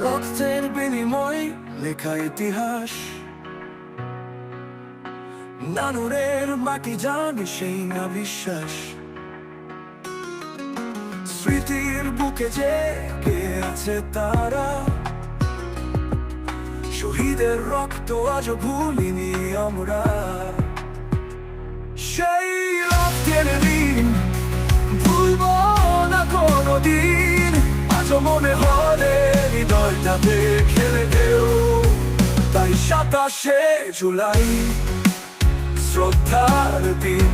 রক্তের বিনিময় লেখা ইতিহাস নানুরের মাটি জানি সেই না বিশ্বাস স্মৃতির বুকে যে কে আছে তারা শহীদের রক্ত আজ ভুলিনি আমরা সেই রক্তের ঋণ ভুলব না কোনোদিন আজও মনে হলে খেলে দেও তাই সাতাশে জুলাই শ্রদ্ধার দিন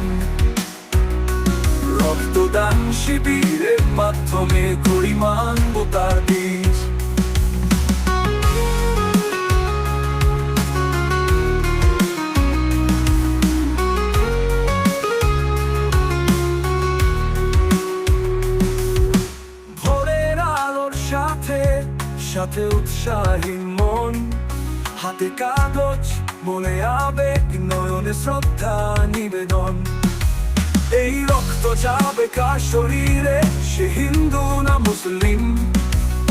রক্তদান শিবিরের মাধ্যমে গরিমান তার বীজ সাথে উৎসাহী মন। হাতে কাগজ, মনে আবেগ, নয়নে শ্রদ্ধা, নিবেদন। এই রক্ত যাবে কার শরীরে? সে হিন্দু না মুসলিম?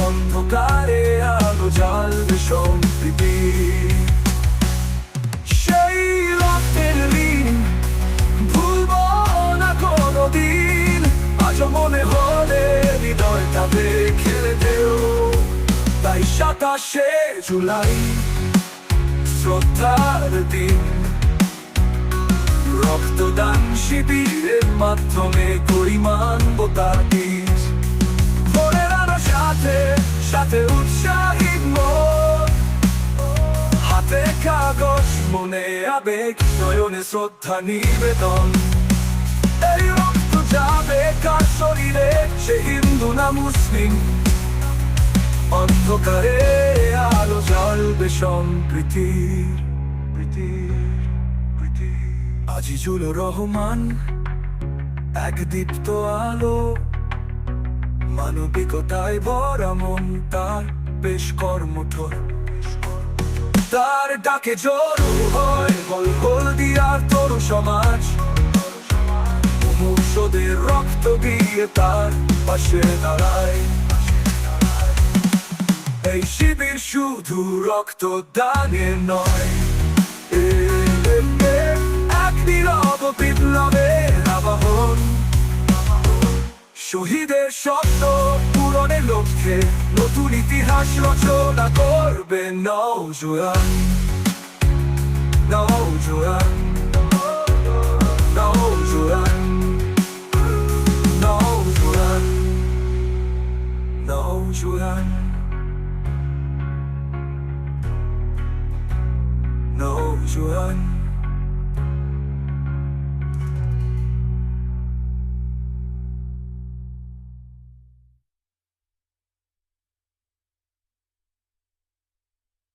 অন্ধকারে আলো জ্বালবে সম্প্রীতি। সেই রক্তের ঋণ ভুলব না কোনোদিন। আজ মনে হলে হৃদয়টাতে খেলে দেও তাই সাতাশে জুলাই শ্রদ্ধার দিন। রক্তদান শিবিরের মাধ্যমে করি মানব তার বীজ। ভোরের সাথে সাথে উৎসাহী হাতে কাগজ, মনে আবেগ, নয়নে শ্রদ্ধা নিবেদন। এই রক্ত যাবে কার শরীরে? সে হিন্দু না মুসলিম? অন্ধকারে আলো জ্বলবে সম্প্রীতির। প্রীতির প্রীতির আজিজুল রহমান, এক আলো। মানবিকতায় ভরা তার বেশ কর্মঠোর। তার ডাকে জড়ো হয় গল গল দিয়ার তরু সমাজ। মুমূর্ষদের রক্ত দিয়ে তার পাশে দাঁড়ায়। এই শিবির শুধু রক্ত দানের নয় এক নীরব বিপ্লবের আবাহন শহীদের স্বপ্ন পূরণের লক্ষ্যে নতুন ইতিহাস রচনা করবে নৌজোয়ান নৌজোয়ান নৌজোয়ান নৌজোয়ান নৌজোয়ান নৌজোয়ান